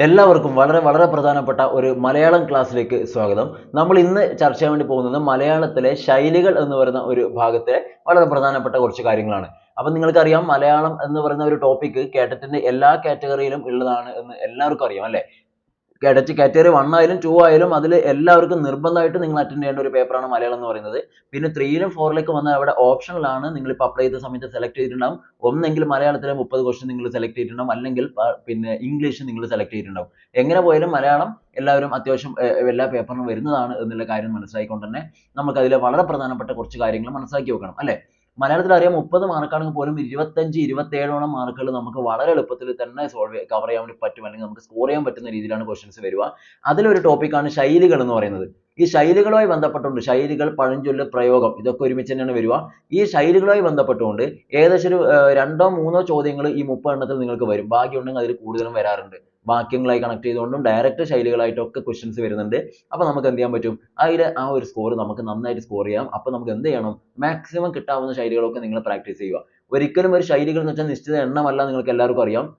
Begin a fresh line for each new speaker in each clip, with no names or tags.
എല്ലാവർക്കും വളരെ വളരെ പ്രധാനപ്പെട്ട ഒരു മലയാളം ക്ലാസ്സിലേക്ക് സ്വാഗതം. നമ്മൾ ഇന്ന് ചർച്ച ചെയ്യാൻ വേണ്ടി പോകുന്നത് മലയാളത്തിലെ ശൈലികൾ എന്ന് പറയുന്ന ഒരു ഭാഗത്തെ വളരെ പ്രധാനപ്പെട്ട കുറച്ച് കാര്യങ്ങളാണ്. അപ്പം നിങ്ങൾക്കറിയാം മലയാളം എന്ന് പറയുന്ന ഒരു ടോപ്പിക്ക് കേട്ടത്തിന്റെ എല്ലാ കാറ്റഗറിയിലും ഉള്ളതാണ് എന്ന് എല്ലാവർക്കും അറിയാം അല്ലേ? കേഡറ്റ് കാറ്റഗറി വൺ ആയാലും ടു ആയാലും അതിൽ എല്ലാവർക്കും നിർബന്ധമായിട്ട് നിങ്ങൾ അറ്റൻഡ് ചെയ്യേണ്ട ഒരു പേപ്പറാണ് മലയാളം എന്ന് പറയുന്നത്. പിന്നെ ത്രീയിലും ഫോറിലേക്ക് വന്നാൽ അവിടെ ഓപ്ഷനിലാണ് നിങ്ങൾ ഇപ്പോൾ അപ്ലൈ ചെയ്ത സമയത്ത് സെലക്ട് ചെയ്തിട്ടുണ്ടാവും. ഒന്നെങ്കിൽ മലയാളത്തിലെ മുപ്പത് ക്വസ്റ്റ്യൻ നിങ്ങൾ സെലക്ട് ചെയ്തിട്ടുണ്ടാവും. അല്ലെങ്കിൽ പിന്നെ ഇംഗ്ലീഷ് നിങ്ങൾ സെലക്ട് ചെയ്തിട്ടുണ്ടാവും. എങ്ങനെ പോയാലും മലയാളം എല്ലാവരും അത്യാവശ്യം എല്ലാ പേപ്പറിനും വരുന്നതാണ് എന്നുള്ള കാര്യം മനസ്സിലാക്കിക്കൊണ്ട് തന്നെ നമുക്ക് അതിലെ വളരെ പ്രധാനപ്പെട്ട കുറച്ച് കാര്യങ്ങൾ മനസ്സിലാക്കി വെക്കണം അല്ലേ? മലയാളത്തിൽ അറിയാം മുപ്പത് മാർക്കാണെങ്കിൽ പോലും ഇരുപത്തഞ്ച് ഇരുപത്തേഴോളം മാർക്കുകൾ നമുക്ക് വളരെ എളുപ്പത്തിൽ തന്നെ സോൾവ് കവർ ചെയ്യാൻ വേണ്ടി പറ്റും അല്ലെങ്കിൽ നമുക്ക് സ്കോർ ചെയ്യാൻ പറ്റുന്ന രീതിയിലാണ് ക്വസ്റ്റ്യൻസ് വരിക. അതിലൊരു ടോപ്പിക്കാണ് ശൈലികൾ എന്ന് പറയുന്നത്. ഈ ശൈലികളുമായി ബന്ധപ്പെട്ടുകൊണ്ട് ശൈലികൾ പഴഞ്ചൊല്ല് പ്രയോഗം ഇതൊക്കെ ഒരുമിച്ച് തന്നെയാണ് വരിക. ഈ ശൈലികളുമായി ബന്ധപ്പെട്ടുകൊണ്ട് ഏകദേശം ഒരു രണ്ടോ മൂന്നോ ചോദ്യങ്ങൾ ഈ മുപ്പത് എണ്ണത്തിൽ നിങ്ങൾക്ക് വരും. ബാക്കിയുണ്ടെങ്കിൽ അതിൽ കൂടുതലും വരാറുണ്ട്. വാക്യങ്ങളായി കണക്ട് ചെയ്തുകൊണ്ടും ഡയറക്റ്റ് ശൈലികളായിട്ടൊക്കെ ക്വസ്റ്റ്യൻസ് വരുന്നുണ്ട്. അപ്പോൾ നമുക്ക് എന്ത് ചെയ്യാൻ പറ്റും? അതിലെ ആ ഒരു സ്കോർ നമുക്ക് നന്നായിട്ട് സ്കോർ ചെയ്യാം. അപ്പോൾ നമുക്ക് എന്ത് ചെയ്യണം? മാക്സിമം കിട്ടാവുന്ന ശൈലികളൊക്കെ നിങ്ങൾ പ്രാക്ടീസ് ചെയ്യുക. ഒരിക്കലും ഒരു ശൈലികൾ എന്ന് വെച്ചാൽ നിശ്ചിത എണ്ണമല്ല നിങ്ങൾക്ക് എല്ലാവർക്കും അറിയാം.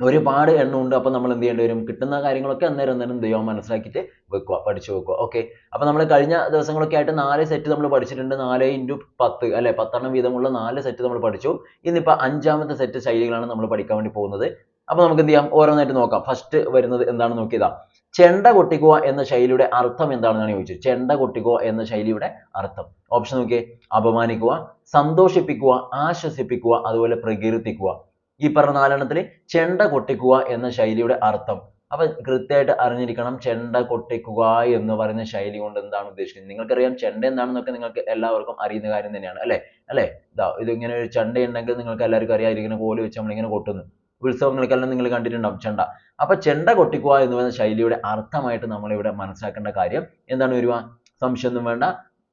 ഒരുപാട് എണ്ണം ഉണ്ട് അപ്പോൾ നമ്മൾ എന്ത് ചെയ്യേണ്ടി വരും? കിട്ടുന്ന കാര്യങ്ങളൊക്കെ അന്നേരം അന്നേരം എന്ത് ചെയ്യുക മനസ്സിലാക്കിയിട്ട് വെക്കുക പഠിച്ചു വെക്കുക. ഓക്കെ അപ്പോൾ നമ്മൾ കഴിഞ്ഞ ദിവസങ്ങളൊക്കെ ആയിട്ട് നാല് സെറ്റ് നമ്മൾ പഠിച്ചിട്ടുണ്ട്. നാല് ഇന്റു പത്ത് അല്ലെ? പത്തെണ്ണം വീതമുള്ള നാല് സെറ്റ് നമ്മൾ പഠിച്ചു. ഇന്നിപ്പോൾ അഞ്ചാമത്തെ സെറ്റ് ശൈലികളാണ് നമ്മൾ പഠിക്കാൻ വേണ്ടി പോകുന്നത്. അപ്പോൾ നമുക്ക് എന്ത് ചെയ്യാം ഓരോന്നായിട്ട് നോക്കാം. ഫസ്റ്റ് വരുന്നത് എന്താണ് നോക്കിയതാ? ചെണ്ട കൊട്ടിക്കുക എന്ന ശൈലിയുടെ അർത്ഥം എന്താണെന്നാണ് ചോദിച്ചത്. ചെണ്ട കൊട്ടിക്കുക എന്ന ശൈലിയുടെ അർത്ഥം. ഓപ്ഷൻ നോക്കിയേ. അപമാനിക്കുക സന്തോഷിപ്പിക്കുക ആശ്വസിപ്പിക്കുക അതുപോലെ പ്രകീർത്തിക്കുക. ഈ പറഞ്ഞ നാലെണ്ണത്തിൽ ചെണ്ട കൊട്ടിക്കുക എന്ന ശൈലിയുടെ അർത്ഥം. അപ്പൊ കൃത്യമായിട്ട് അറിഞ്ഞിരിക്കണം ചെണ്ട കൊട്ടിക്കുക എന്ന് പറയുന്ന ശൈലി കൊണ്ട് എന്താണ് ഉദ്ദേശിക്കുന്നത്? നിങ്ങൾക്കറിയാം ചെണ്ട എന്താണെന്നൊക്കെ നിങ്ങൾക്ക് എല്ലാവർക്കും അറിയുന്ന കാര്യം തന്നെയാണ്. അല്ലേ? അല്ലേ? ഇതാ ഇത് ഇങ്ങനെ ഒരു ചെണ്ട ഉണ്ടെങ്കിൽ നിങ്ങൾക്ക് എല്ലാവർക്കും അറിയാം ഇതിങ്ങനെ കോൽ വെച്ച് നമ്മളിങ്ങനെ കൊട്ടുന്നു. ഉത്സവങ്ങൾക്കെല്ലാം നിങ്ങൾ കണ്ടിട്ടുണ്ടാവും ചെണ്ട. അപ്പൊ ചെണ്ട കൊട്ടിക്കുക എന്ന് പറയുന്ന ശൈലിയുടെ അർത്ഥമായിട്ട് നമ്മൾ ഇവിടെ മനസ്സിലാക്കേണ്ട കാര്യം എന്താണ് വരുക? സംശയം ഒന്നും വേണ്ട.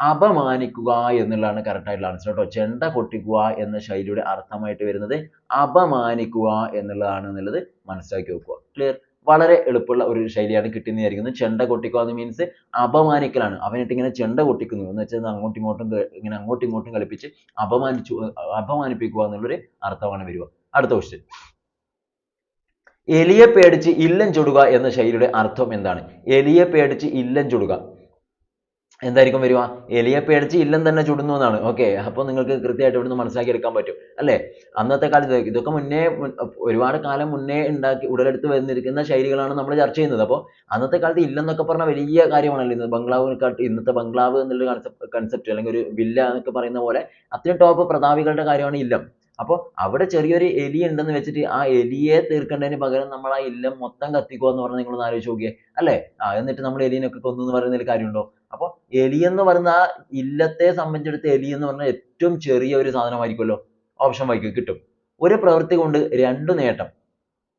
അപമാനിക്കുക എന്നുള്ളതാണ് correct ആയിട്ടുള്ള ആൻസർ ട്ടോ. ചെണ്ട കൊട്ടിക്കുക എന്ന ശൈലിയുടെ അർത്ഥമായിട്ട് വരുന്നത് അപമാനിക്കുക എന്നുള്ളതാണ് എന്നുള്ളത് മനസ്സിലാക്കി വെക്കുക. ക്ലിയർ വളരെ എളുപ്പമുള്ള ഒരു ശൈലിയാണ് കിട്ടിയെന്ന് ചെണ്ട കൊട്ടിക്കുക എന്ന് മീൻസ് അപമാനിക്കലാണ്. അവനിട്ട് ഇങ്ങനെ ചെണ്ട കൊട്ടിക്കുന്നു. എന്ന് വെച്ചാൽ അങ്ങോട്ടും ഇങ്ങോട്ടും ഇങ്ങനെ അങ്ങോട്ടും ഇങ്ങോട്ടും കളിപ്പിച്ച് അപമാനിച്ചു അപമാനിപ്പിക്കുക എന്നുള്ളൊരു അർത്ഥമാണ് വരിക. അടുത്ത ക്വസ്റ്റ്യൻ എലിയെ പേടിച്ച് ഇല്ലം ചുടുക എന്ന ശൈലിയുടെ അർത്ഥം എന്താണ്? എലിയെ പേടിച്ച് ഇല്ലം ചുടുക. എന്തായിരിക്കും വരിക? എലിയെ പേടിച്ച് ഇല്ലം തന്നെ ചുടുന്നു എന്നാണ്. ഓക്കെ അപ്പോൾ നിങ്ങൾക്ക് കൃത്യമായിട്ട് ഇവിടുന്ന് മനസ്സിലാക്കി എടുക്കാൻ പറ്റും അല്ലേ? അന്നത്തെ കാലത്ത് ഇതൊക്കെ മുന്നേ ഒരുപാട് കാലം മുന്നേ ഉണ്ടാക്കി ഉടലെടുത്ത് വന്നിരിക്കുന്ന ശൈലികളാണ് നമ്മൾ ചർച്ച ചെയ്യുന്നത്. അപ്പോൾ അന്നത്തെ കാലത്ത് ഇല്ലെന്നൊക്കെ പറഞ്ഞ വലിയ കാര്യമാണല്ലോ ഇന്ന്. ബംഗ്ലാവിനെക്കാട്ട് ഇന്നത്തെ ബംഗ്ലാവ് എന്നുള്ള കൺസെപ്റ്റ് അല്ലെങ്കിൽ ഒരു വില്ല എന്നൊക്കെ പറയുന്ന പോലെ അത്രയും ടോപ്പ് പ്രതാപികളുടെ കാര്യമാണ് ഇല്ലം. അപ്പോൾ അവിടെ ചെറിയൊരു എലി ഉണ്ടെന്ന് വെച്ചിട്ട് ആ എലിയെ തീർക്കേണ്ടതിന് പകരം നമ്മൾ ആ ഇല്ലം മൊത്തം കത്തിക്കുക എന്ന് പറഞ്ഞാൽ നിങ്ങളൊന്ന് ആലോചിച്ച് നോക്കിയേ. അല്ലേ? ആ എന്നിട്ട് നമ്മൾ എലിനൊക്കെ കൊന്നു എന്ന് പറയുന്നതിൽ കാര്യമുണ്ടോ? അപ്പോൾ എലി എന്ന് പറയുന്ന ആ ഇല്ലത്തെ സംബന്ധിച്ചിടത്ത് എലി എന്ന് പറഞ്ഞാൽ ഏറ്റവും ചെറിയ ഒരു സാധനമായിരിക്കുമല്ലോ. ഓപ്ഷൻ വൈക്ക് കിട്ടും. ഒരു പ്രവൃത്തി കൊണ്ട് രണ്ട് നേട്ടം.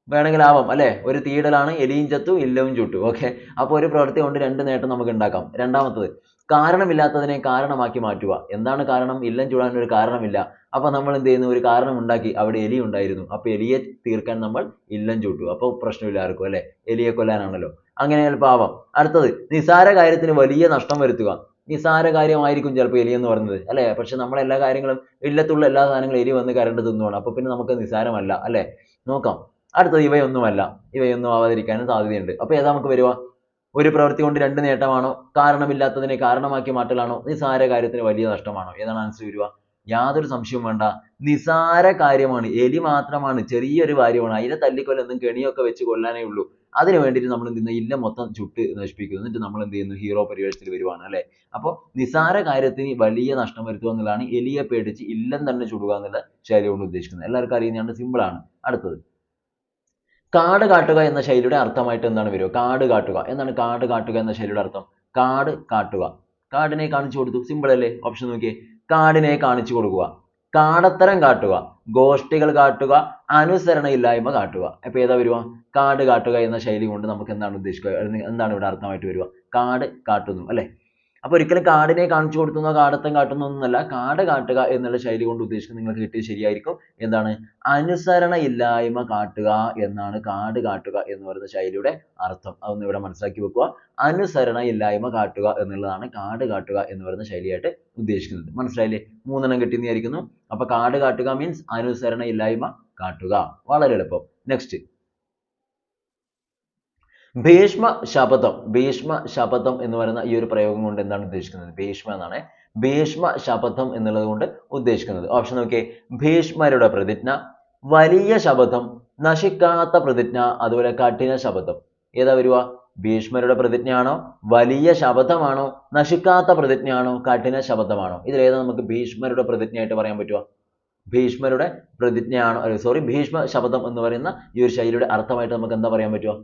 വേണമെങ്കിൽ ആവാം അല്ലേ? ഒരു തീയിടലാണ് എലിയും ചത്തു ഇല്ലവും ചുട്ടു. ഓക്കെ? അപ്പോൾ ഒരു പ്രവൃത്തി കൊണ്ട് രണ്ട് നേട്ടം നമുക്ക് ഉണ്ടാക്കാം. രണ്ടാമത്തത് കാരണമില്ലാത്തതിനെ കാരണമാക്കി മാറ്റുക. എന്താണ് കാരണം? ഇല്ലം ചൂടാൻ ഒരു കാരണമില്ല. അപ്പോൾ നമ്മൾ എന്ത് ചെയ്യുന്നു? ഒരു കാരണം ഉണ്ടാക്കി അവിടെ എലി ഉണ്ടായിരുന്നു. അപ്പോൾ എലിയെ തീർക്കാൻ നമ്മൾ ഇല്ലം ചൂട്ടു അപ്പോൾ പ്രശ്നമില്ല ആർക്കും അല്ലേ? എലിയെ കൊല്ലാനാണല്ലോ. അങ്ങനെ ആവാം അടുത്തത് നിസാര കാര്യത്തിന് വലിയ നഷ്ടം വരുത്തുക. നിസാര കാര്യമായിരിക്കും ചിലപ്പോൾ എലി എന്ന് പറയുന്നത് അല്ലേ? പക്ഷെ നമ്മൾ എല്ലാ കാര്യങ്ങളും ഇല്ലത്തുള്ള എല്ലാ സാധനങ്ങളും എലി വന്ന് കരണ്ട് തിന്നുവാണ്. അപ്പോൾ പിന്നെ നമുക്ക് നിസാരമല്ല അല്ലേ? നോക്കാം. അടുത്തത് ഇവയൊന്നുമല്ല. ഇവയൊന്നും ആവാതിരിക്കാനും സാധ്യതയുണ്ട്. അപ്പോൾ ഏതാ നമുക്ക് വരുക? ഒരു പ്രവൃത്തി കൊണ്ട് രണ്ട് നേട്ടമാണോ? കാരണമില്ലാത്തതിനെ കാരണമാക്കി മാറ്റലാണോ? നിസാര കാര്യത്തിന് വലിയ നഷ്ടമാണോ? ഏതാണ് ആൻസർ വരിക? യാതൊരു സംശയവും വേണ്ട. നിസാര കാര്യമാണ്. എലി മാത്രമാണ്. ചെറിയൊരു കാര്യമാണ്. അതിനെ തല്ലിക്കൊല്ലുന്നതും കെണിയൊക്കെ വെച്ച് കൊല്ലാനേ ഉള്ളൂ. അതിന് വേണ്ടിയിട്ട് നമ്മൾ എന്ത് ചെയ്യുന്നു? ഇല്ല മൊത്തം ചുട്ട് നശിപ്പിക്കുന്നു. എന്നിട്ട് നമ്മൾ എന്ത് ചെയ്യുന്നു? ഹീറോ പരിവേഷത്തിൽ വരുവാണ് അല്ലേ? അപ്പോൾ നിസാര കാര്യത്തിന് വലിയ നഷ്ടം വരുത്തുക എന്നുള്ളതാണ് എലിയെ പേടിച്ച് ഇല്ലം തന്നെ ചുടുക എന്നുള്ള ശൈലി കൊണ്ട് ഉദ്ദേശിക്കുന്നത്. എല്ലാവർക്കും അറിയുന്നതാണ്. സിമ്പിൾ ആണ്. അടുത്തത്. കാട് കാട്ടുക എന്ന ശൈലിയുടെ അർത്ഥമായിട്ട് എന്താണ് വരിക? കാട് കാട്ടുക. എന്താണ് കാട് കാട്ടുക എന്ന ശൈലിയുടെ അർത്ഥം? കാട് കാട്ടുക. കാടിനെ കാണിച്ചു കൊടുത്തു. സിമ്പിൾ അല്ലേ? ഓപ്ഷൻ നോക്കിയേ. കാടിനെ കാണിച്ചു കൊടുക്കുക. കാടത്തരം കാട്ടുക. ഗോഷ്ടികൾ കാട്ടുക. അനുസരണയില്ലായ്മ കാട്ടുക. അപ്പൊ ഏതാ വരുക? കാട് കാട്ടുക എന്ന ശൈലി കൊണ്ട് നമുക്ക് എന്താണ് ഉദ്ദേശിക്കുക? എന്താണ് ഇവിടെ അർത്ഥമായിട്ട് വരിക? കാട് കാട്ടുന്നു. അല്ലെ? അപ്പൊ ഒരിക്കലും കാടിനെ കാണിച്ചു കൊടുത്തുന്നോ കാടത്തം കാട്ടുന്നു ഒന്നല്ല കാട് കാട്ടുക എന്നുള്ള ശൈലി കൊണ്ട് ഉദ്ദേശിക്കുന്നത് നിങ്ങൾക്ക് കിട്ടിയത് ശരിയായിരിക്കും. എന്താണ്? അനുസരണ അനുസരണയില്ലായ്മ കാട്ടുക എന്നാണ് കാട് കാട്ടുക എന്ന് പറയുന്ന ശൈലിയുടെ അർത്ഥം. അതൊന്ന് ഇവിടെ മനസ്സിലാക്കി വെക്കുക. അനുസരണ അനുസരണയില്ലായ്മ കാട്ടുക എന്നുള്ളതാണ് കാട് കാട്ടുക എന്ന് പറയുന്ന ശൈലിയായിട്ട് ഉദ്ദേശിക്കുന്നത്. മനസ്സിലായില്ലേ? മൂന്നെണ്ണം കിട്ടിയെന്ന് വിചാരിക്കുന്നു. അപ്പൊ കാട് കാട്ടുക മീൻസ് അനുസരണയില്ലായ്മ കാട്ടുക. വളരെ എളുപ്പം. നെക്സ്റ്റ് ഭീഷ്മ ശപഥം ഭീഷ്മ ശപഥം എന്ന് പറയുന്ന ഈ ഒരു പ്രയോഗം കൊണ്ട് എന്താണ് ഉദ്ദേശിക്കുന്നത്? ഭീഷ്മ എന്നാണ്. ഭീഷ്മ ശപഥം എന്നുള്ളത് കൊണ്ട് ഉദ്ദേശിക്കുന്നത്. ഓപ്ഷൻ നോക്കിയേ. ഭീഷ്മരുടെ പ്രതിജ്ഞ വലിയ ശപഥം നശിക്കാത്ത പ്രതിജ്ഞ അതുപോലെ കഠിന ശപഥം. ഏതാ വരുക ഭീഷ്മരുടെ പ്രതിജ്ഞയാണോ? വലിയ ശപഥമാണോ? നശിക്കാത്ത പ്രതിജ്ഞയാണോ? കഠിന ശപഥമാണോ? ഇതിലേതാ നമുക്ക് ഭീഷ്മരുടെ പ്രതിജ്ഞയായിട്ട് പറയാൻ പറ്റുക ഭീഷ്മരുടെ പ്രതിജ്ഞയാണോ സോറി ഭീഷ്മ ശപഥം എന്ന് പറയുന്ന ഈ ഒരു ശൈലിയുടെ അർത്ഥമായിട്ട് നമുക്ക് എന്താ പറയാൻ പറ്റുക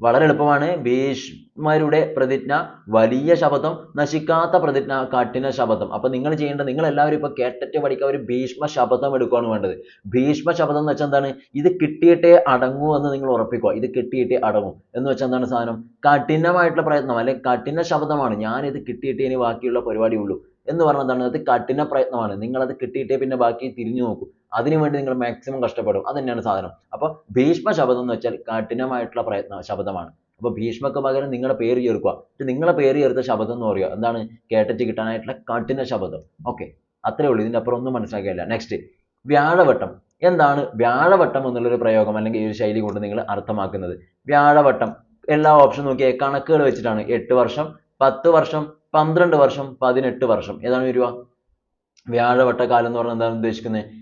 വളരെ എളുപ്പമാണ്. ഭീഷ്മരുടെ പ്രതിജ്ഞ വലിയ ശപഥം നശിക്കാത്ത പ്രതിജ്ഞ കഠിന ശപഥം. അപ്പൊ നിങ്ങൾ ചെയ്യേണ്ടത് നിങ്ങൾ എല്ലാവരും ഇപ്പൊ കേട്ടിട്ട് പഠിക്കുക ഒരു ഭീഷ്മ ശപഥം എടുക്കുകയാണ് വേണ്ടത്. ഭീഷ്മ ശപഥം എന്ന് വെച്ചാൽ എന്താണ്? ഇത് കിട്ടിയിട്ടേ അടങ്ങൂ എന്ന് നിങ്ങൾ ഉറപ്പിക്കുക. ഇത് കിട്ടിയിട്ടേ അടങ്ങൂ. എന്ന് വെച്ചാൽ എന്താണ് സാധനം? കഠിനമായിട്ടുള്ള പ്രയത്നം അല്ലെങ്കിൽ കഠിന ശബ്ദമാണ് ഞാൻ ഇത് കിട്ടിയിട്ടേ ഇനി ബാക്കിയുള്ള പരിപാടി ഉള്ളൂ എന്ന് പറഞ്ഞാൽ എന്താണ്? അത് കഠിന പ്രയത്നമാണ്. നിങ്ങൾ അത് കിട്ടിയിട്ടേ പിന്നെ ബാക്കി തിരിഞ്ഞു നോക്കൂ. അതിനുവേണ്ടി നിങ്ങൾ മാക്സിമം കഷ്ടപ്പെടും. അത് തന്നെയാണ് സാധനം. അപ്പോൾ ഭീഷ്മ ശബ്ദം എന്ന് വെച്ചാൽ കഠിനമായിട്ടുള്ള പ്രയത്ന ശബ്ദമാണ് അപ്പോൾ ഭീഷ്മക്ക് പകരം നിങ്ങളുടെ പേര് ചേർക്കുക. എന്നിട്ട് നിങ്ങളെ പേര് ചേർത്ത ശബ്ദം എന്ന് പറയുക. എന്താണ്? കേട്ടിട്ട് കിട്ടാനായിട്ടുള്ള കഠിന ശബ്ദം ഓക്കെ അത്രേ ഉള്ളൂ. ഇതിന്റെ അപ്പുറം ഒന്നും മനസ്സിലാക്കിയല്ല നെക്സ്റ്റ് വ്യാഴവട്ടം. എന്താണ്? വ്യാഴവട്ടം എന്നുള്ളൊരു പ്രയോഗം അല്ലെങ്കിൽ ഈ ഒരു ശൈലി കൊണ്ട് നിങ്ങൾ അർത്ഥമാക്കുന്നത്. വ്യാഴവട്ടം. എല്ലാ ഓപ്ഷൻ നോക്കിയാൽ കണക്കുകൾ വെച്ചിട്ടാണ്. എട്ട് വർഷം പത്ത് വർഷം പന്ത്രണ്ട് വർഷം പതിനെട്ട് വർഷം. ഏതാണ് വരിക? വ്യാഴവട്ട കാലം എന്ന് പറഞ്ഞാൽ എന്താണ് ഉദ്ദേശിക്കുന്നത്?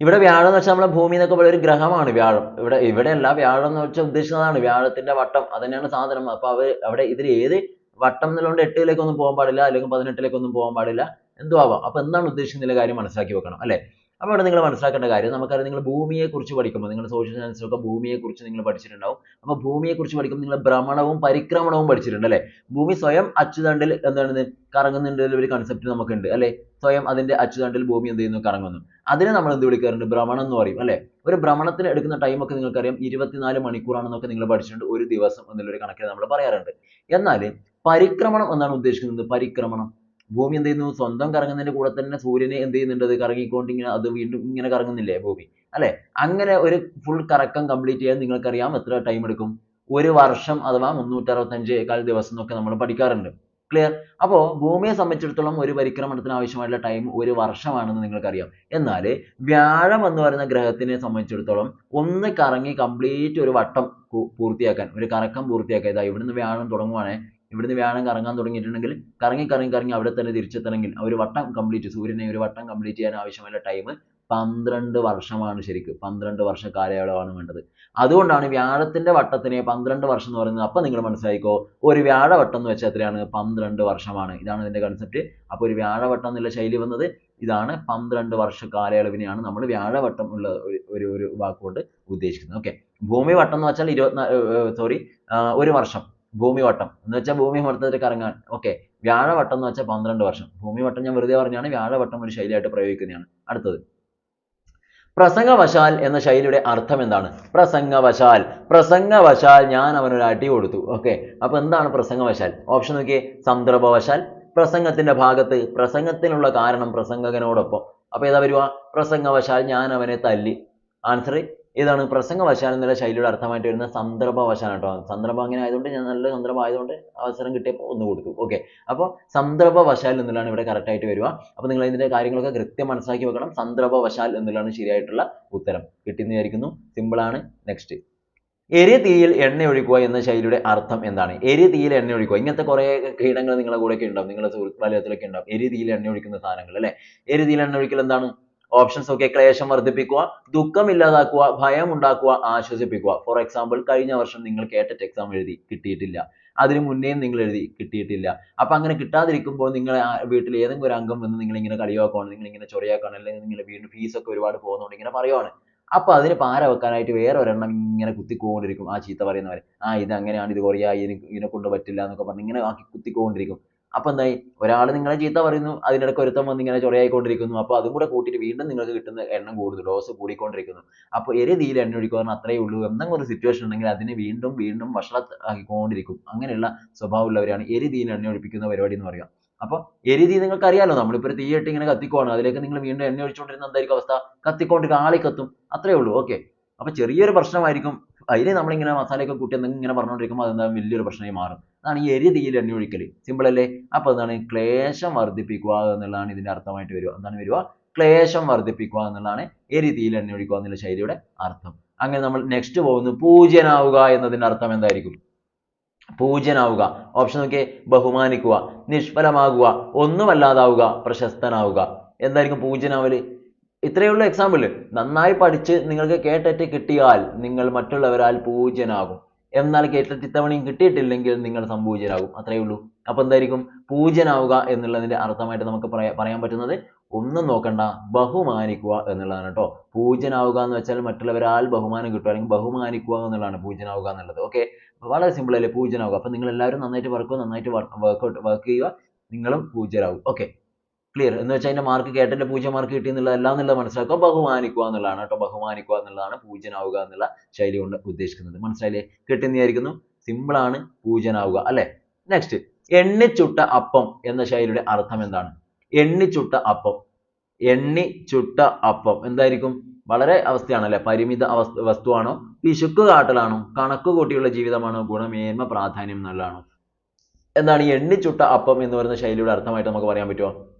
ഇവിടെ വ്യാഴം എന്ന് വെച്ചാൽ നമ്മുടെ ഭൂമി എന്നൊക്കെ പറയുന്ന ഒരു ഗ്രഹമാണ് വ്യാഴം. ഇവിടെ ഇവിടെയല്ല വ്യാഴം എന്ന് വെച്ചാൽ ഉദ്ദേശിക്കുന്നതാണ് വ്യാഴത്തിന്റെ വട്ടം അത് തന്നെയാണ് സാധനം. അപ്പൊ അവർ അവിടെ ഇതിൽ ഏത് വട്ടം എന്നുള്ളതുകൊണ്ട് എട്ടിലേക്കൊന്നും പോകാൻ പാടില്ല അല്ലെങ്കിൽ പതിനെട്ടിലേക്കൊന്നും പോകാൻ പാടില്ല എന്തോ ആവാം അപ്പൊ എന്താണ് ഉദ്ദേശിക്കുന്ന കാര്യം മനസ്സിലാക്കി വെക്കണം അല്ലെ? അപ്പോൾ അവിടെ നിങ്ങൾ മനസ്സിലാക്കേണ്ട കാര്യം നമുക്കറിയാം നിങ്ങൾ ഭൂമിയെ കുറിച്ച് പഠിക്കുമ്പോൾ നിങ്ങൾ സോഷ്യൽ സയൻസിലൊക്കെ ഭൂമിയെ കുറിച്ച് നിങ്ങൾ പഠിച്ചിട്ടുണ്ടാവും. അപ്പോൾ ഭൂമിയെ കുറിച്ച് പഠിക്കുമ്പോൾ നിങ്ങൾ ഭ്രമണവും പരിക്രമണവും പഠിച്ചിട്ടുണ്ട് അല്ലേ? ഭൂമി സ്വയം അച്ചുതണ്ടിൽ എന്താണ് കറങ്ങുന്നുണ്ട് ഒരു കൺസെപ്റ്റ് നമുക്കുണ്ട് അല്ലേ? സ്വയം അതിന്റെ അച്ചുതണ്ടിൽ ഭൂമി എന്ത് ചെയ്യുന്നു? കറങ്ങുന്നു. അതിനെ നമ്മൾ എന്ത് വിളിക്കാറുണ്ട് ഭ്രമണം എന്ന് പറയും അല്ലേ? ഒരു ഭ്രമണത്തിന് എടുക്കുന്ന ടൈം ഒക്കെ നിങ്ങൾക്കറിയാം ഇരുപത്തിനാല് മണിക്കൂറാണെന്നൊക്കെ നിങ്ങൾ പഠിച്ചിട്ടുണ്ട്. ഒരു ദിവസം എന്നുള്ളൊരു കണക്കിൽ നമ്മൾ പറയാറുണ്ട്. എന്നാൽ പരിക്രമണം എന്നാണ് ഉദ്ദേശിക്കുന്നത്. പരിക്രമണം. ഭൂമി എന്ത് ചെയ്യുന്നു? സ്വന്തം കറങ്ങുന്നതിന്റെ കൂടെ തന്നെ സൂര്യനെ എന്ത് ചെയ്യുന്നുണ്ട്? കറങ്ങിക്കൊണ്ട് ഇങ്ങനെ അത് വീണ്ടും ഇങ്ങനെ കറങ്ങുന്നില്ലേ ഭൂമി അല്ലേ? അങ്ങനെ ഒരു ഫുൾ കറക്കം കംപ്ലീറ്റ് ചെയ്യാൻ നിങ്ങൾക്കറിയാം എത്ര ടൈം എടുക്കും. ഒരു വർഷം അഥവാ മുന്നൂറ്റി അറുപത്തഞ്ച് കാൽ ദിവസം എന്നൊക്കെ നമ്മൾ പഠിക്കാറുണ്ട്. ക്ലിയർ അപ്പോൾ ഭൂമിയെ സംബന്ധിച്ചിടത്തോളം ഒരു പരിക്രമണത്തിന് ആവശ്യമായിട്ടുള്ള ടൈം ഒരു വർഷമാണെന്ന് നിങ്ങൾക്കറിയാം. എന്നാൽ വ്യാഴം എന്ന് പറയുന്ന ഗ്രഹത്തിനെ സംബന്ധിച്ചിടത്തോളം ഒന്ന് കറങ്ങി കംപ്ലീറ്റ് ഒരു വട്ടം പൂർത്തിയാക്കാൻ ഒരു കറക്കം പൂർത്തിയാക്കാൻ. ഇതാ ഇവിടുന്ന് വ്യാഴം തുടങ്ങുവാണേ. ഇവിടുന്ന് വ്യാഴം കറങ്ങാൻ തുടങ്ങിയിട്ടുണ്ടെങ്കിൽ കറങ്ങി കറങ്ങി കറങ്ങി അവിടെ തന്നെ തിരിച്ചെത്തണമെങ്കിൽ ഒരു വട്ടം കംപ്ലീറ്റ് സൂര്യനെ ഒരു വട്ടം കംപ്ലീറ്റ് ചെയ്യാൻ ആവശ്യമായ ടൈം പന്ത്രണ്ട് വർഷമാണ് ശരിക്കും. പന്ത്രണ്ട് വർഷ കാലയളവാണ് വേണ്ടത്. അതുകൊണ്ടാണ് വ്യാഴത്തിന്റെ വട്ടത്തിനെ പന്ത്രണ്ട് വർഷം എന്ന് പറയുന്നത്. അപ്പൊ നിങ്ങൾ മനസ്സിലായിക്കോ ഒരു വ്യാഴവട്ടം എന്ന് വെച്ചാൽ എത്രയാണ്? പന്ത്രണ്ട് വർഷമാണ്. ഇതാണ് ഇതിന്റെ കൺസെപ്റ്റ് അപ്പോൾ ഒരു വ്യാഴവട്ടം എന്നുള്ള ശൈലി വന്നത് ഇതാണ് പന്ത്രണ്ട് വർഷ കാലയളവിനെയാണ് നമ്മൾ വ്യാഴവട്ടം ഉള്ള ഒരു ഒരു വാക്കുകൊണ്ട് ഉദ്ദേശിക്കുന്നത്. ഓക്കെ ഭൂമി വട്ടം എന്ന് വെച്ചാൽ ഇരുപത്തിനാല് സോറി ഒരു വർഷം. ഭൂമി വട്ടം എന്ന് വെച്ചാൽ ഭൂമി മൊത്തത്തിൽ കറങ്ങാൻ. ഓക്കെ വ്യാഴവട്ടം എന്ന് വെച്ചാൽ പന്ത്രണ്ട് വർഷം. ഭൂമി വട്ടം ഞാൻ വെറുതെ പറഞ്ഞാണ് വ്യാഴവട്ടം ഒരു ശൈലിയായിട്ട് പ്രയോഗിക്കുന്നതാണ്. അടുത്തത്. പ്രസംഗവശാൽ എന്ന ശൈലിയുടെ അർത്ഥം എന്താണ്? പ്രസംഗവശാൽ. പ്രസംഗവശാൽ ഞാൻ അവനൊരു അടി കൊടുത്തു. ഓക്കെ അപ്പൊ എന്താണ് പ്രസംഗവശാൽ? ഓപ്ഷൻ നോക്കിയേ. സന്ദർഭവശാൽ. പ്രസംഗത്തിന്റെ ഭാഗത്ത് പ്രസംഗത്തിനുള്ള കാരണം പ്രസംഗകനോടൊപ്പം. അപ്പൊ ഏതാ വരുക? പ്രസംഗവശാൽ ഞാൻ അവനെ തല്ലി. ആൻസർ ഇതാണ് പ്രസംഗവശാൽ എന്നുള്ള ശൈലിയുടെ അർത്ഥമായിട്ട് വരുന്ന സന്ദർഭവശാൽ കേട്ടോ. സന്ദർഭം അങ്ങനെ ആയതുകൊണ്ട് ഞാൻ നല്ല സന്ദർഭം ആയതുകൊണ്ട് അവസരം കിട്ടിയപ്പോൾ ഒന്ന് കൊടുത്തു. ഓക്കെ അപ്പോൾ സന്ദർഭവശാൽ എന്നുള്ളതാണ് ഇവിടെ കറക്റ്റ് ആയിട്ട് വരിക. അപ്പോൾ നിങ്ങൾ ഇതിന്റെ കാര്യങ്ങളൊക്കെ കൃത്യം മനസ്സിലാക്കി വെക്കണം. സന്ദർഭവശാൽ എന്നുള്ളതാണ് ശരിയായിട്ടുള്ള ഉത്തരം. കിട്ടിയെന്ന് വിചാരിക്കുന്നു. സിമ്പിൾ ആണ്. നെക്സ്റ്റ് എരി തീയിൽ എണ്ണ ഒഴിക്കുക എന്ന ശൈലിയുടെ അർത്ഥം എന്താണ്? എരി തീയിൽ എണ്ണ ഒഴിക്കുക. ഇങ്ങനത്തെ കുറേ കീടങ്ങൾ നിങ്ങളുടെ കൂടെയൊക്കെ ഉണ്ടാവും. നിങ്ങളുടെ സുഹൃത്ത് വലയത്തിലൊക്കെ ഉണ്ടാവും. എരി തീയിൽ എണ്ണ ഒഴിക്കുന്ന സാധനങ്ങൾ അല്ലേ? എരി തീയിൽ എണ്ണ ഒഴിക്കൽ എന്താണ്? ഓപ്ഷൻസ് ഒക്കെ ക്ലേശം വർദ്ധിപ്പിക്കുക ദുഃഖം ഇല്ലാതാക്കുക ഭയം ഉണ്ടാക്കുക ആശ്വസിപ്പിക്കുക. ഫോർ എക്സാമ്പിൾ കഴിഞ്ഞ വർഷം നിങ്ങൾ കേട്ടറ്റ് എക്സാം എഴുതി കിട്ടിയിട്ടില്ല. അതിനു മുന്നേയും നിങ്ങൾ എഴുതി കിട്ടിയിട്ടില്ല. അപ്പൊ അങ്ങനെ കിട്ടാതിരിക്കുമ്പോൾ നിങ്ങളെ വീട്ടിൽ ഏതെങ്കിലും ഒരു അംഗം വന്ന് നിങ്ങളെ ഇങ്ങനെ കളിയാക്കുകയാണ് നിങ്ങൾ ഇങ്ങനെ ചൊറിയാക്കുകയാണ് അല്ലെങ്കിൽ നിങ്ങൾ വീണ്ടും ഫീസ് ഒക്കെ ഒരുപാട് പോകുന്നുണ്ട് ഇങ്ങനെ പറയുവാണ്. അപ്പൊ അതിന് പാര വെക്കാനായിട്ട് വേറെ ഒരെണ്ണം ഇങ്ങനെ കുത്തിക്കൊണ്ടിരിക്കും. ആ ചീത്ത പറയുന്നവരെ ആ ഇത് അങ്ങനെയാണ് ഇത് കുറയാ ഇതിനെ കൊണ്ട് പറ്റില്ല എന്നൊക്കെ പറഞ്ഞ് ഇങ്ങനെ ആക്കി കുത്തിക്കൊണ്ടിരിക്കും. അപ്പൊ എന്തായി? ഒരാൾ നിങ്ങളെ ചീത്ത പറയുന്നു അതിനിടയ്ക്ക് ഒരുത്തം വന്ന് ഇങ്ങനെ ചൊറയായിക്കൊണ്ടിരിക്കുന്നു. അപ്പൊ അതും കൂടെ കൂട്ടിയിട്ട് വീണ്ടും നിങ്ങൾക്ക് കിട്ടുന്ന എണ്ണം കൂടുന്നു ഡോസ് കൂടിക്കൊണ്ടിരിക്കുന്നു. അപ്പൊ എരി രീതിയിൽ എണ്ണ ഒഴിക്കുക പറഞ്ഞാൽ അത്രയേ ഉള്ളൂ. എന്തെങ്കിലും ഒരു സിറ്റുവേഷൻ ഉണ്ടെങ്കിൽ അതിനെ വീണ്ടും വീണ്ടും വഷളാക്കിക്കൊണ്ടിരിക്കും. അങ്ങനെയുള്ള സ്വഭാവമുള്ളവരാണ് രീതിയിൽ എണ്ണ ഒഴിപ്പിക്കുന്ന പരിപാടി എന്ന് പറയുക. അപ്പൊ എരി തീ നിങ്ങൾക്ക് അറിയാലോ നമ്മളിപ്പോ ഒരു തീയിട്ട് ഇങ്ങനെ കത്തിക്കുവാണ്. അതിലേക്ക് നിങ്ങൾ വീണ്ടും എണ്ണ ഒഴിച്ചുകൊണ്ടിരുന്ന എന്തായിരിക്കും അവസ്ഥ? കത്തിക്കൊണ്ടിരിക്കും ആളി കത്തും അത്രേ ഉള്ളൂ. ഓക്കെ അപ്പൊ ചെറിയൊരു പ്രശ്നമായിരിക്കും. അതിന് നമ്മളിങ്ങനെ മസാലയൊക്കെ കൂട്ടി ഇങ്ങനെ പറഞ്ഞുകൊണ്ടിരിക്കുമ്പോൾ അതെന്താ വലിയൊരു പ്രശ്നമായി മാറും. അതാണ് ഈ എരി തീയിൽ എണ്ണ ഒഴിക്കൽ സിമ്പിൾ അല്ലേ? അപ്പൊ എന്താണ് ക്ലേശം വർദ്ധിപ്പിക്കുക എന്നുള്ളതാണ് ഇതിന്റെ അർത്ഥമായിട്ട് വരിക. എന്താണ് വരിക? ക്ലേശം വർദ്ധിപ്പിക്കുക എന്നുള്ളതാണ് എരി തീയിൽ എണ്ണി ഒഴിക്കുക എന്നുള്ള ശൈലിയുടെ അർത്ഥം. അങ്ങനെ നമ്മൾ നെക്സ്റ്റ് പോകുന്നു. പൂജ്യനാവുക എന്നതിന്റെ അർത്ഥം എന്തായിരിക്കും? പൂജ്യനാവുക. ഓപ്ഷൻ നോക്കിയേ. ബഹുമാനിക്കുക നിഷ്ഫലമാകുക ഒന്നുമല്ലാതാവുക പ്രശസ്തനാവുക. എന്തായിരിക്കും പൂജ്യനാവൽ? ഇത്രയേ ഉള്ളൂ എക്സാമ്പിൾ നന്നായി പഠിച്ച് നിങ്ങൾക്ക് കേട്ടറ്റ് കിട്ടിയാൽ നിങ്ങൾ മറ്റുള്ളവരാൽ പൂജ്യനാകും. എന്നാൽ കേട്ടറ്റ് ഇത്തവണയും കിട്ടിയിട്ടില്ലെങ്കിൽ നിങ്ങൾ സംപൂജ്യനാകും. അത്രയേ ഉള്ളൂ. അപ്പൊ എന്തായിരിക്കും? പൂജ്യനാവുക എന്നുള്ളതിന്റെ അർത്ഥമായിട്ട് നമുക്ക് പറയാ പറയാൻ പറ്റുന്നത് ഒന്നും നോക്കണ്ട ബഹുമാനിക്കുക എന്നുള്ളതാണ് കേട്ടോ പൂജ്യനാവുക എന്ന് വെച്ചാൽ മറ്റുള്ളവരാൽ ബഹുമാനം കിട്ടുക അല്ലെങ്കിൽ ബഹുമാനിക്കുക എന്നുള്ളതാണ് പൂജ്യനാവുക എന്നുള്ളത്. ഓക്കെ വളരെ സിമ്പിൾ അല്ലേ? പൂജ്യനാവുക. അപ്പൊ നിങ്ങൾ എല്ലാവരും നന്നായിട്ട് വർക്ക് നന്നായിട്ട് വർക്ക് വർക്ക് ചെയ്യുക. നിങ്ങളും പൂജ്യരാകും. ഓക്കെ ക്ലിയർ എന്ന് വെച്ചാൽ അതിന്റെ മാർക്ക് കേട്ടതിന്റെ പൂജ്യം മാർക്ക് കിട്ടി എന്നുള്ളത് അല്ല എന്നുള്ളത് മനസ്സിലാക്കുക. ബഹുമാനിക്കുക എന്നുള്ളതാണ് കേട്ടോ ബഹുമാനിക്കുക എന്നുള്ളതാണ് പൂജ്യനാവുക എന്നുള്ള ശൈലി കൊണ്ട് ഉദ്ദേശിക്കുന്നത്. മനസ്സിലായില്ലേ? കിട്ടുന്നതായിരിക്കുന്നു സിമ്പിൾ ആണ്. പൂജ്യനാവുക. അല്ലെ? നെക്സ്റ്റ് എണ്ണിച്ചുട്ട അപ്പം എന്ന ശൈലിയുടെ അർത്ഥം എന്താണ്? എണ്ണിച്ചുട്ട അപ്പം. എണ്ണി ചുട്ട അപ്പം എന്തായിരിക്കും? വളരെ അവസ്ഥയാണ് അല്ലെ പരിമിത അവസ്ഥ വസ്തുവാണോ? പിശുക്ക് കാട്ടലാണോ കണക്ക് കൂട്ടിയുള്ള ജീവിതമാണോ? ഗുണമേന്മ പ്രാധാന്യം എന്നുള്ളതാണോ എന്താണ് എണ്ണിച്ചുട്ട അപ്പം എന്ന് പറയുന്ന ശൈലിയുടെ അർത്ഥമായിട്ട് നമുക്ക് പറയാൻ പറ്റുമോ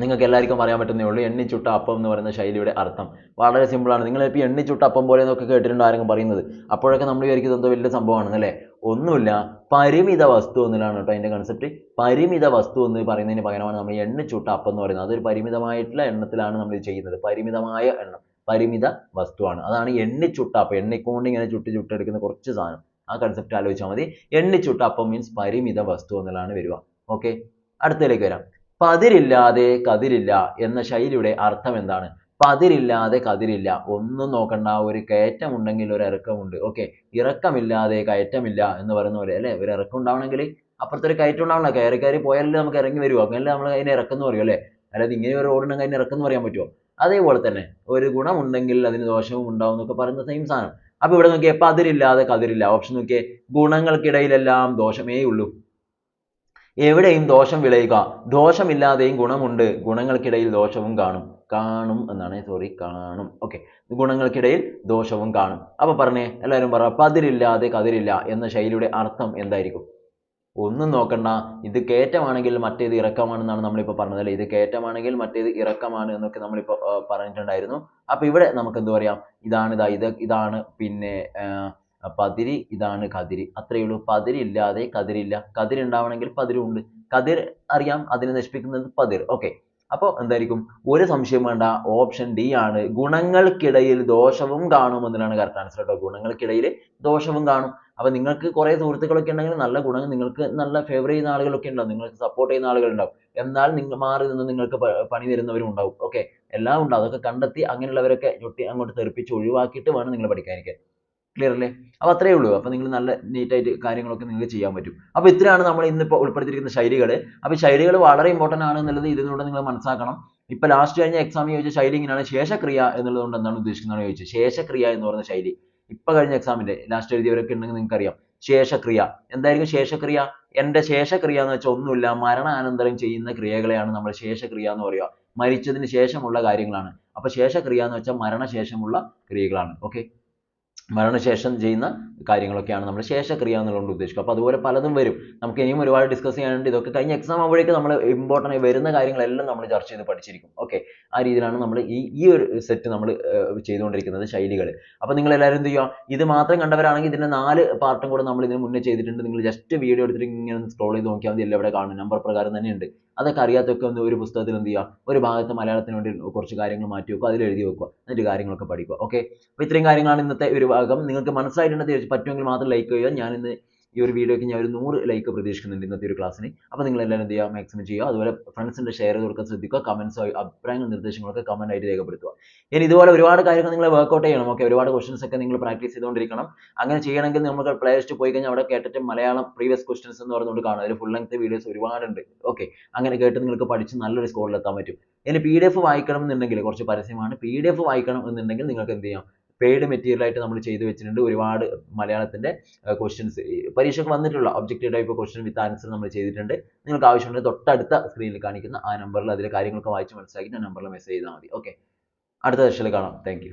നിങ്ങൾക്ക് എല്ലാവർക്കും പറയാൻ പറ്റുന്നേ ഉള്ളൂ. എണ്ണി ചുട്ട അപ്പം എന്ന് പറയുന്ന ശൈലിയുടെ അർത്ഥം. വളരെ സിമ്പിളാണ് നിങ്ങൾ ഇപ്പോൾ എണ്ണിച്ചുട്ട അപ്പം പോലെ എന്നൊക്കെ കേട്ടിട്ടുണ്ട് ആരെങ്കിലും പറയുന്നത്? അപ്പോഴൊക്കെ നമ്മൾ വിചാരിക്കുന്നത് എന്തോ വലിയ സംഭവമാണ് അല്ലേ? ഒന്നുമില്ല. പരിമിത വസ്തു എന്നതാണ് കേട്ടോ അതിന്റെ കൺസെപ്റ്റ് പരിമിത വസ്തു എന്ന് പറയുന്നതിന് പകരമാണ് നമ്മൾ എണ്ണി ചുട്ട അപ്പം എന്ന് പറയുന്നത്. അതൊരു പരിമിതമായിട്ടുള്ള എണ്ണത്തിലാണ് നമ്മൾ ചെയ്യുന്നത്. പരിമിതമായ എണ്ണം. പരിമിത വസ്തുവാണ്. അതാണ് എണ്ണി ചുട്ട അപ്പം. എണ്ണിക്കൊണ്ട് ഇങ്ങനെ ചുട്ടി ചുട്ടെടുക്കുന്ന കുറച്ച് സാധനം. ആ കൺസെപ്റ്റ് ആലോചിച്ചാൽ മതി. എണ്ണി ചുട്ട അപ്പം മീൻസ് പരിമിത വസ്തു എന്നുള്ളതാണ് വരിക. ഓക്കെ അടുത്തതിലേക്ക് വരാം. പതിരില്ലാതെ കതിരില്ല എന്ന ശൈലിയുടെ അർത്ഥം എന്താണ്? പതിരില്ലാതെ കതിരില്ല. ഒന്നും നോക്കണ്ട. ഒരു കയറ്റം ഉണ്ടെങ്കിൽ ഒരു ഇറക്കമുണ്ട്. ഓക്കെ. ഇറക്കമില്ലാതെ കയറ്റമില്ല എന്ന് പറയുന്ന പോലെ അല്ലേ? ഒരു ഇറക്കം ഉണ്ടാവണമെങ്കിൽ അപ്പുറത്തെ ഒരു കയറ്റം ഉണ്ടാവണം. കയറി കയറി പോയാലല്ലേ നമുക്ക് ഇറങ്ങി വരുമോ അങ്ങനല്ലേ നമ്മൾ അതിനെ ഇറക്കം എന്ന് പറയും അല്ലേ? അല്ലാതെ ഇങ്ങനെ ഒരു റോഡ് ഉണ്ടെങ്കിൽ അതിനെ ഇറക്കം എന്ന് പറയാൻ പറ്റുമോ? അതേപോലെ തന്നെ ഒരു ഗുണമുണ്ടെങ്കിൽ അതിന് ദോഷവും ഉണ്ടാവും എന്നൊക്കെ പറയുന്ന സെയിം സാധനം. അപ്പൊ ഇവിടെ നോക്കിയേ പതിരില്ലാതെ കതിരില്ല. ഓപ്ഷൻ നോക്കിയേ ഗുണങ്ങൾക്കിടയിലെല്ലാം ദോഷമേ ഉള്ളൂ എവിടെയും ദോഷം വിളയുക. ദോഷമില്ലാതെയും ഗുണമുണ്ട്. ഗുണങ്ങൾക്കിടയിൽ ദോഷവും കാണും. കാണും എന്നാണ് സോറി കാണും. ഓക്കെ ഗുണങ്ങൾക്കിടയിൽ ദോഷവും കാണും. അപ്പൊ പറഞ്ഞേ എല്ലാവരും പറ പതിരില്ലാതെ കതിരില്ല എന്ന ശൈലിയുടെ അർത്ഥം എന്തായിരിക്കും? ഒന്നും നോക്കണ്ട. ഇത് കയറ്റമാണെങ്കിൽ മറ്റേത് ഇറക്കമാണെന്നാണ് നമ്മളിപ്പോൾ പറഞ്ഞത് അല്ലേ? ഇത് കയറ്റമാണെങ്കിൽ മറ്റേത് ഇറക്കമാണ് എന്നൊക്കെ നമ്മളിപ്പോൾ പറഞ്ഞിട്ടുണ്ടായിരുന്നു. അപ്പോൾ ഇവിടെ നമുക്ക് എന്ത് പറയാം? ഇതാണ് ഇതാ ഇത് ഇതാണ് പിന്നെ പതിരി ഇതാണ് കതിര്. അത്രയേ ഉള്ളൂ. പതിരില്ലാതെ കതിരില്ല. കതിരുണ്ടാവണമെങ്കിൽ പതിരുണ്ട് കതിർ അറിയാം. അതിനെ നശിപ്പിക്കുന്നത് പതിർ. ഓക്കെ അപ്പോൾ എന്തായിരിക്കും? ഒരു സംശയം വേണ്ട. ഓപ്ഷൻ ഡി ആണ്. ഗുണങ്ങൾക്കിടയിൽ ദോഷവും കാണും എന്നതാണ് കറക്റ്റ് ആൻസർ കേട്ടോ ഗുണങ്ങൾക്കിടയിൽ ദോഷവും കാണും. അപ്പൊ നിങ്ങൾക്ക് കുറേ സുഹൃത്തുക്കളൊക്കെ ഉണ്ടെങ്കിൽ നല്ല ഗുണങ്ങൾ നിങ്ങൾക്ക് നല്ല ഫേവർ ചെയ്യുന്ന ആളുകളൊക്കെ ഉണ്ടാവും. നിങ്ങൾക്ക് സപ്പോർട്ട് ചെയ്യുന്ന ആളുകൾ ഉണ്ടാവും എന്നാൽ നിങ്ങൾ മാറി നിന്ന് നിങ്ങൾക്ക് പണി തരുന്നവരും ഉണ്ടാവും. ഓക്കെ എല്ലാം ഉണ്ടാവും. അതൊക്കെ കണ്ടെത്തി അങ്ങനെയുള്ളവരൊക്കെ ചുട്ടി അങ്ങോട്ട് തെറിപ്പിച്ച് ഒഴിവാക്കിയിട്ട് വേണം നിങ്ങൾ പഠിക്കാനിരിക്കാൻ. ക്ലിയർ അല്ലേ? അപ്പോ അത്രയേ ഉള്ളൂ. അപ്പോൾ നിങ്ങൾ നല്ല നീറ്റായിട്ട് കാര്യങ്ങളൊക്കെ നിങ്ങൾക്ക് ചെയ്യാൻ പറ്റും. അപ്പോൾ ഇത്രയാണ് നമ്മൾ ഇന്നിപ്പോ ഉൾപ്പെടുത്തിയിരിക്കുന്ന ശൈലികൾ അപ്പൊ ശൈലികൾ വളരെ ഇമ്പോർട്ടന്റ് ആണ് എന്നുള്ളത് ഇതിലൂടെ നിങ്ങൾ മനസ്സിലാക്കണം. ഇപ്പോ ലാസ്റ്റ് കഴിഞ്ഞ എക്സാമിന് ചോദിച്ച ശൈലി ഇങ്ങനെയാണ്. ശേഷക്രിയ എന്നുള്ളത് കൊണ്ട് എന്താണ് ഉദ്ദേശിക്കുന്നത് ചോദിച്ചത്. ശേഷക്രിയ എന്ന് പറയുന്ന ശൈലി. ഇപ്പോ കഴിഞ്ഞ എക്സാമിന്റെ ലാസ്റ്റ് എഴുതിയവരൊക്കെ ഉണ്ടെങ്കിൽ നിങ്ങൾക്ക് അറിയാം ശേഷക്രിയ. എന്തായിരിക്കും ശേഷക്രിയ? എന്റെ ശേഷക്രിയ എന്ന് വെച്ചാൽ ഒന്നുമില്ല. മരണാനന്തരം ചെയ്യുന്ന ക്രിയകളെയാണ് നമ്മൾ ശേഷക്രിയ എന്ന് പറയുക. മരിച്ചതിന് ശേഷമുള്ള കാര്യങ്ങളാണ്. അപ്പോൾ ശേഷക്രിയ എന്ന് വെച്ചാൽ മരണശേഷമുള്ള ക്രിയകളാണ്. ഓക്കെ മരണശേഷം ചെയ്യുന്ന കാര്യങ്ങളൊക്കെയാണ് നമ്മൾ ശേഷക്രിയ എന്നുള്ളതുകൊണ്ട് ഉദ്ദേശിക്കുക. അപ്പോൾ അതുപോലെ പലതും വരും. നമുക്ക് ഇനിയും ഒരുപാട് ഡിസ്കസ് ചെയ്യാനുണ്ട്. ഇതൊക്കെ കഴിഞ്ഞ എക്സാം ആകുമ്പോഴേക്ക് നമ്മൾ ഇമ്പോർട്ടന്റ് ആയി വരുന്ന കാര്യങ്ങളെല്ലാം നമ്മൾ ചർച്ച ചെയ്ത് പഠിച്ചിരിക്കും. ഓക്കെ ആ രീതിയിലാണ് നമ്മൾ ഈ ഈ ഒരു സെറ്റ് നമ്മൾ ചെയ്തുകൊണ്ടിരിക്കുന്നത് ശൈലികൾ. അപ്പോൾ നിങ്ങൾ എല്ലാവരും എന്ത് ചെയ്യുക? ഇത് മാത്രം കണ്ടവരാണെങ്കിൽ ഇതിന്റെ നാല് പാർട്ടും കൂടെ നമ്മൾ ഇതിന് മുന്നേ ചെയ്തിട്ടുണ്ട്. നിങ്ങൾ ജസ്റ്റ് വീഡിയോ എടുത്തിട്ട് ഇങ്ങനെ സ്ക്രോൾ ചെയ്ത് നോക്കിയാൽ മതി. എല്ലാം ഇവിടെ കാണും. നമ്പർ പ്രകാരം തന്നെ ഉണ്ട്. അതൊക്കെ അറിയാത്തൊക്കെ ഒന്ന് ഒരു പുസ്തകത്തിൽ എന്ത് ചെയ്യുക? ഒരു ഭാഗത്ത് മലയാളത്തിന് വേണ്ടി കുറച്ച് കാര്യങ്ങൾ മാറ്റി വെക്കുക അതിൽ എഴുതി വെക്കുക എന്നിട്ട് കാര്യങ്ങളൊക്കെ പഠിക്കുക. ഓക്കെ അപ്പോൾ ഇത്രയും കാര്യങ്ങളാണ് ഇന്നത്തെ ഒരു ഭാഗം. നിങ്ങൾക്ക് മനസ്സിലായിട്ടുണ്ടെന്ന് പറ്റുമെങ്കിൽ മാത്രം ലൈക്ക് ചെയ്യുക. ഞാൻ ഇന്ന് ഈ ഒരു വീഡിയോയ്ക്ക് ഞാൻ ഒരു നൂറ് ലൈക്ക് പ്രതീക്ഷിക്കുന്നുണ്ട് ഇന്നത്തെ ഒരു ക്ലാസ്സിന് അപ്പോൾ നിങ്ങൾ എല്ലാവരും എന്ത് ചെയ്യുക? മാക്സിമം ചെയ്യുക. അതുപോലെ ഫ്രണ്ട്സിന്റെ ഷെയർ ചെയ്ത് കൊടുക്കാൻ ശ്രദ്ധിക്കുക. കമൻസ് അഭിപ്രായങ്ങൾ നിർദ്ദേശങ്ങളൊക്കെ കമന്റ് ആയിട്ട് രേഖപ്പെടുത്തുക. ഇനി ഇതുപോലെ ഒരുപാട് കാര്യങ്ങൾ നിങ്ങൾ വർക്കൗട്ട് ചെയ്യണം. ഓക്കെ ഒരുപാട് ക്വസ്റ്റൻസ് ഒക്കെ നിങ്ങൾ പ്രാക്ടീസ് ചെയ്തുകൊണ്ടിരിക്കണം. അങ്ങനെ ചെയ്യണമെങ്കിൽ നമുക്ക് പ്ലേ ലിസ്റ്റ് പോയി കഴിഞ്ഞാൽ അവിടെ കേട്ടിട്ട് മലയാളം പ്രീവിയസ് ക്വസ്റ്റൻസ് എന്ന് പറഞ്ഞുകൊണ്ട് കാണും. അതിൽ ഫുൾ ലെങ്ത് വീഡിയോസ് ഒരുപാടുണ്ട്. ഓക്കെ അങ്ങനെ കേട്ട് നിങ്ങൾക്ക് പഠിച്ച് നല്ലൊരു സ്കോറിൽ എത്താൻ പറ്റും. ഇനി പി ഡി എഫ് വായിക്കണം എന്നുണ്ടെങ്കിൽ കുറച്ച് പരസ്യമാണ്. പി ഡി എഫ് വായിക്കണം എന്നുണ്ടെങ്കിൽ നിങ്ങൾക്ക് എന്ത് ചെയ്യാം? പെയ്ഡ് മെറ്റീരിയൽ ആയിട്ട് നമ്മൾ ചെയ്തു വെച്ചിട്ടുണ്ട്. ഒരുപാട് മലയാളത്തിന്റെ ക്വസ്റ്റ്യൻസ് പരീക്ഷയ്ക്ക് വന്നിട്ടുള്ള objective type question with answer നമ്മൾ ചെയ്തിട്ടുണ്ട്. നിങ്ങൾക്ക് ആവശ്യമുണ്ടെങ്കിൽ തൊട്ടടുത്ത സ്ക്രീനിൽ കാണിക്കുന്ന ആ നമ്പറിൽ അതിലെ കാര്യങ്ങളൊക്കെ വായിച്ച് മനസ്സിലാക്കി ആ നമ്പറിൽ മെസ്സേജ് ചെയ്താൽ മതി. ഓക്കെ അടുത്ത സെഷനിൽ കാണാം. താങ്ക്